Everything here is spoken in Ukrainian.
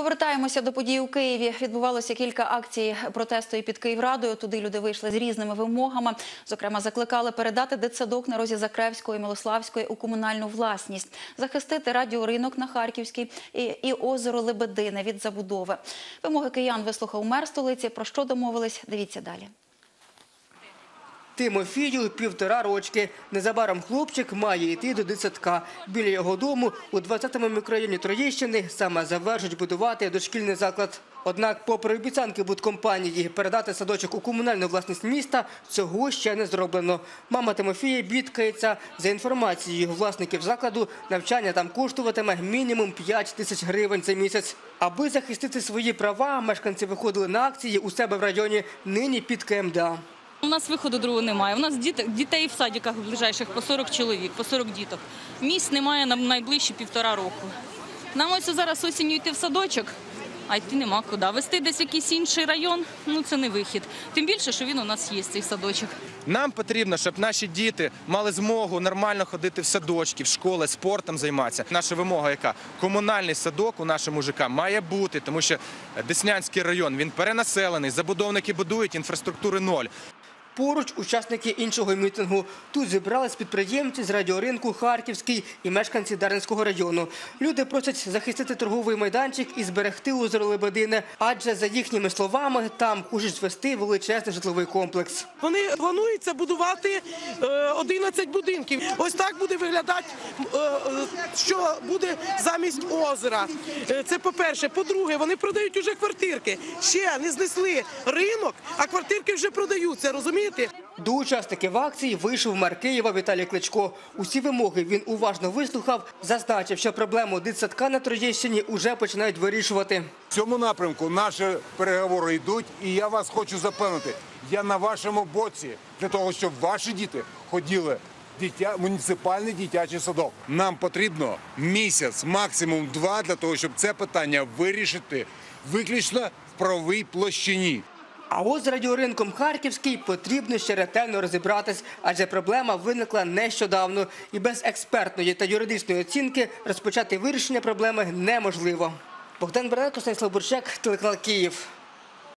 Повертаємося до подій у Києві. Відбувалося кілька акцій протесту і під Київрадою. Туди люди вийшли з різними вимогами. Зокрема, закликали передати дитсадок на розі Закревської і Милославської у комунальну власність, захистити радіоринок на Харківській і, і озеро Лебедине від забудови. Вимоги киян вислухав мер столиці. Про що домовились? Дивіться далі. Тимофію півтора рочки. Незабаром хлопчик має йти до дитсадка. Біля його дому у 20-му мікрорайоні Троєщини саме завершують будувати дошкільний заклад. Однак, попри обіцянки будкомпанії передати садочок у комунальну власність міста, цього ще не зроблено. Мама Тимофія бідкається. За інформацією власників закладу, навчання там коштуватиме мінімум 5 тисяч гривень за місяць. Аби захистити свої права, мешканці виходили на акції у себе в районі, нині під КМДА. У нас виходу другого немає. У нас дітей в садиках ближайших по 40 чоловік, по 40 діток. Місць немає на найближчі півтора року. Нам ось зараз осінню йти в садочок, а йти нема куди. Вести десь якийсь інший район, ну це не вихід. Тим більше, що він у нас є, цей садочок. Нам потрібно, щоб наші діти мали змогу нормально ходити в садочки, в школи, спортом займатися. Наша вимога, яка комунальний садок у нашому ЖК має бути, тому що Деснянський район він перенаселений, забудовники будують інфраструктури ноль. Поруч учасники іншого мітингу. Тут зібрались підприємці з радіоринку Харківський і мешканці Дарницького району. Люди просять захистити торговий майданчик і зберегти озеро Лебедине, адже за їхніми словами там хочуть звести величезний житловий комплекс. Вони плануються будувати е, 11 будинків. Ось так буде виглядати, е, е, що буде замість озера. Е, Це по-перше. По-друге, вони продають уже квартирки. Ще не знесли ринок, а квартирки вже продаються. Розумієте? До учасників акції вийшов мер Києва Віталій Кличко. Усі вимоги він уважно вислухав, зазначив, що проблему дитсадка на Троєщині уже починають вирішувати. В цьому напрямку наші переговори йдуть, і я вас хочу запевнити, я на вашому боці для того, щоб ваші діти ходили дитя, муніципальний дитячий садок. Нам потрібно місяць, максимум два, для того, щоб це питання вирішити виключно в правовій площині. А ось з радіоринком Харківський потрібно ще ретельно розібратись, адже проблема виникла нещодавно. І без експертної та юридичної оцінки розпочати вирішення проблеми неможливо. Богдан Бернеко, Станіслав Бурчак, телеканал Київ.